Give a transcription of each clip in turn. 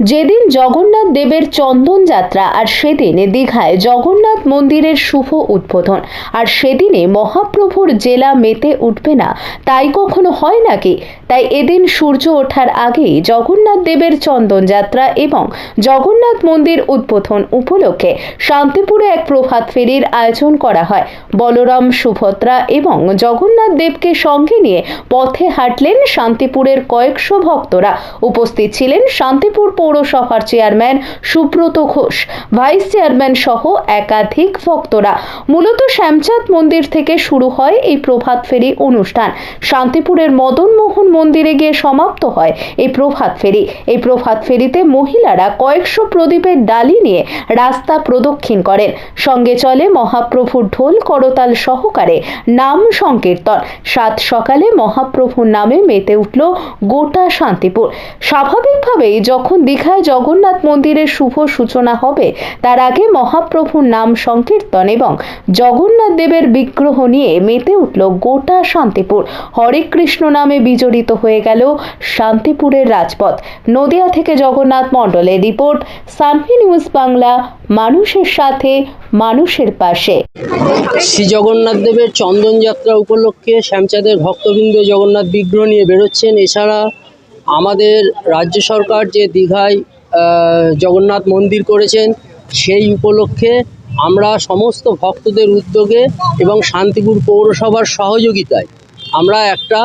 যেদিন জগন্নাথ দেবের চন্দন যাত্রা আর সেদিন দীঘায় জগন্নাথ মন্দিরের শুভ উদ্বোধন। আর সেদিনে মহাপ্রভুর জেলা মেতে উঠবে না। তাই কখনো হয় নাকি? তাই এদিন সূর্য ওঠার আগেই জগন্নাথ দেবের চন্দন যাত্রা এবং জগন্নাথ মন্দির উদ্বোধন উপলক্ষে শান্তিপুরে এক প্রভাত ফেরির আয়োজন করা হয়। বলরাম সুভদ্রা এবং জগন্নাথ দেবকে সঙ্গে নিয়ে পথে হাঁটলেন শান্তিপুরের কয়েকশো ভক্তরা। উপস্থিত ছিলেন শান্তিপুর পৌরসভার chairman Subrata Ghosh, vice chairman সহ একাধিক ভক্তরা। মূলত শ্যামচাঁদ মন্দির থেকে শুরু হয় এই প্রভাত ফেরি অনুষ্ঠান। শান্তিপুরের মদনমোহন মন্দিরে গিয়ে সমাপ্ত হয় এই প্রভাত ফেরি। এই প্রভাত ফেরিতে মহিলারা কয়েকশো প্রদীপের ডালি নিয়ে রাস্তা প্রদক্ষিণ করেন। সঙ্গে চলে মহাপ্রভুর ঢোল করতাল সহকারে নাম সংকীর্তন। সাত সকালে মহাপ্রভুর নামে মেতে উঠল গোটা শান্তিপুর। স্বাভাবিকভাবেই যখন দীঘায় জগন্নাথ মন্দিরের শুভ সূচনা হবে। তার আগে মহাপ্রভুর নাম সংকীর্তন এবং জগন্নাথ দেবের বিগ্রহ নিয়ে মেতে উঠল গোটা শান্তিপুর। হরে কৃষ্ণ নামে বিজড়িত হয়ে গেল শান্তিপুরের রাজপথ। নদিয়া থেকে জগন্নাথ মণ্ডলের রিপোর্ট, সানভি নিউজ বাংলা, মানুষের সাথে, মানুষের পাশে। শ্রী জগন্নাথ দেবের চন্দন যাত্রা উপলক্ষে শ্যামচাঁদের ভক্তবৃন্দ জগন্নাথ বিগ্রহ নিয়ে বেরোচ্ছেন। এছাড়া আমাদের রাজ্য সরকার যে দীঘায় জগন্নাথ মন্দির করেছেন, সেই উপলক্ষে আমরা সমস্ত ভক্তদের উদ্যোগে এবং শান্তিপুর পৌরসভার সহযোগিতায় আমরা একটা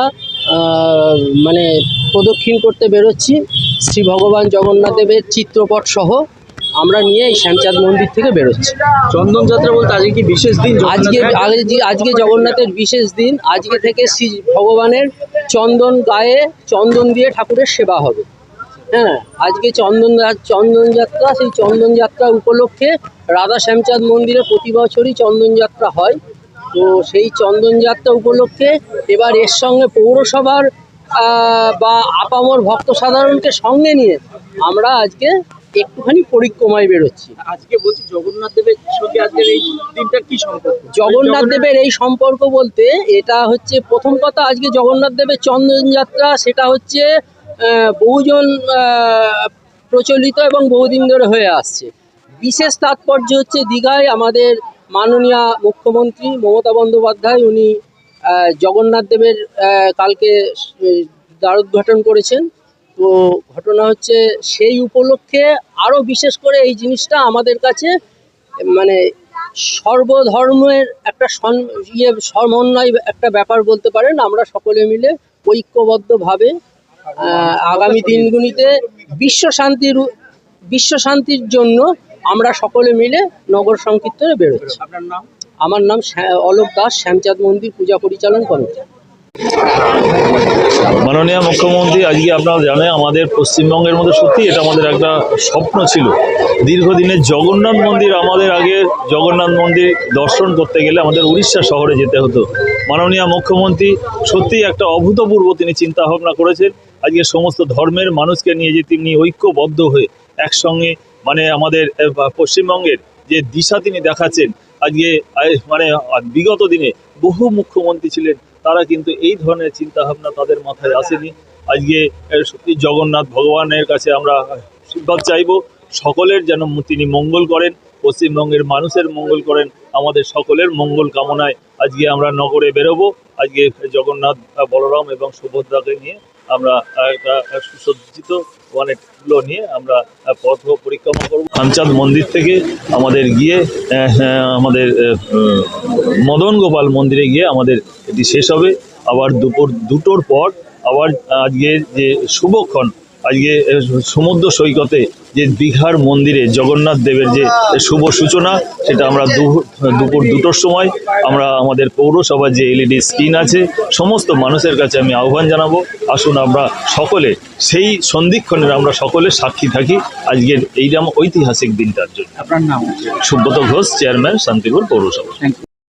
মানে প্রদক্ষিণ করতে বেরোচ্ছি। শ্রী ভগবান জগন্নাথদেবের চিত্রপট সহ আমরা নিয়ে এই শ্যামচাঁদ মন্দির থেকে বেরোচ্ছি। চন্দন যাত্রা বলতে আজকে কি বিশেষ দিন আজকে আজকে আজকে জগন্নাথের বিশেষ দিন আজকে থেকে শ্রী ভগবানের চন্দন গায়ে চন্দন দিয়ে ঠাকুরের সেবা হবে। হ্যাঁ আজকে চন্দন চন্দন যাত্রা সেই চন্দন যাত্রা উপলক্ষে রাধা শ্যামচাঁদ মন্দিরে প্রতি বছরই চন্দন যাত্রা হয়। তো সেই চন্দন যাত্রা উপলক্ষে এবার এর সঙ্গে পৌরসভার বা আপামর ভক্ত সাধারণকে সঙ্গে নিয়ে আমরা আজকে একটুখানি পরিক্রমায় বেরোচ্ছি। আজকে বলছি জগন্নাথ দেবের সঙ্গে আজকের এই দিনটার কি সম্পর্ক? জগন্নাথ দেবের এই সম্পর্ক বলতে এটা হচ্ছে প্রথম কথা আজকে জগন্নাথ দেবের চন্দন যাত্রা সেটা হচ্ছে বহুজন প্রচলিত এবং বহুদিন ধরে হয়ে আসছে। বিশেষ তাৎপর্য হচ্ছে দীঘায় আমাদের মাননীয় মুখ্যমন্ত্রী মমতা বন্দ্যোপাধ্যায় উনি জগন্নাথ দেবের কালকে দ্বারোদ্ঘাটন করেছেন। তো ঘটনা হচ্ছে সেই উপলক্ষে আরও বিশেষ করে এই জিনিসটা আমাদের কাছে মানে সর্বধর্মের একটা সন- ইয়ে সমন্বয় একটা ব্যাপার বলতে পারেন। আমরা সকলে মিলে ঐক্যবদ্ধভাবে আগামী দিনগুলিতে বিশ্ব শান্তির বিশ্ব শান্তির জন্য আমরা সকলে মিলে নগর সংকীর্তনে বেরোচ্ছি। আমার নাম অলোক দাস শ্যামচাঁদ মন্দির পূজা পরিচালন কমিটি। মাননীয় মুখ্যমন্ত্রী, আজকে আপনারা জানেন আমাদের পশ্চিমবঙ্গের মধ্যে সত্যি এটা আমাদের একটা স্বপ্ন ছিল। দীর্ঘদিনের জগন্নাথ মন্দির আমাদের আগে জগন্নাথ মন্দির দর্শন করতে গেলে আমাদের উড়িষ্যা শহরে যেতে হতো। মাননীয় মুখ্যমন্ত্রী সত্যিই একটা অভূতপূর্ব তিনি চিন্তা ভাবনা করেছেন। আজকে সমস্ত ধর্মের মানুষকে নিয়ে যে তিনি ঐক্যবদ্ধ হয়ে একসঙ্গে মানে আমাদের পশ্চিমবঙ্গের যে দিশা তিনি দেখাচ্ছেন, আজকে মানে বিগত দিনে বহু মুখ্যমন্ত্রী ছিলেন। তারা কিন্তু এই ধরনের চিন্তা ভাবনা তাদের মাথায় আসেনি। আজকে সত্যি জগন্নাথ ভগবানের কাছে আমরা আশীর্বাদ চাইব। সকলের যেন তিনি মঙ্গল করেন, পশ্চিমবঙ্গের মানুষের মঙ্গল করেন, আমাদের সকলের মঙ্গল কামনায় আজকে আমরা নগরে বেরোবো। আজকে জগন্নাথ বলরাম এবং সুভদ্রাকে নিয়ে আমরা সুসজ্জিত অনেকগুলো নিয়ে আমরা পথ পরিক্রমা করব। খানচাঁদ মন্দির থেকে আমাদের গিয়ে আমাদের মদন গোপাল মন্দিরে গিয়ে আমাদের এটি শেষ হবে। আবার দুপুর, দুটোর পর আবার আজকে যে শুভক্ষণ, আজকে সমুদ্র সৈকতে যে দীঘার মন্দিরে জগন্নাথ দেবের যে শুভ সূচনা সেটা আমরা দুপুর দুটোর সময় আমরা আমাদের পৌরসভার যে এলইডি স্ক্রিন আছে সমস্ত মানুষের কাছে আমি আহ্বান জানাব। আসুন আমরা সকলে সেই সন্ধিক্ষণের আমরা সকলে সাক্ষী থাকি আজকের এইরকম ঐতিহাসিক দিনটার জন্য। আপনার নাম সুব্রত ঘোষ চেয়ারম্যান শান্তিপুর পৌরসভা।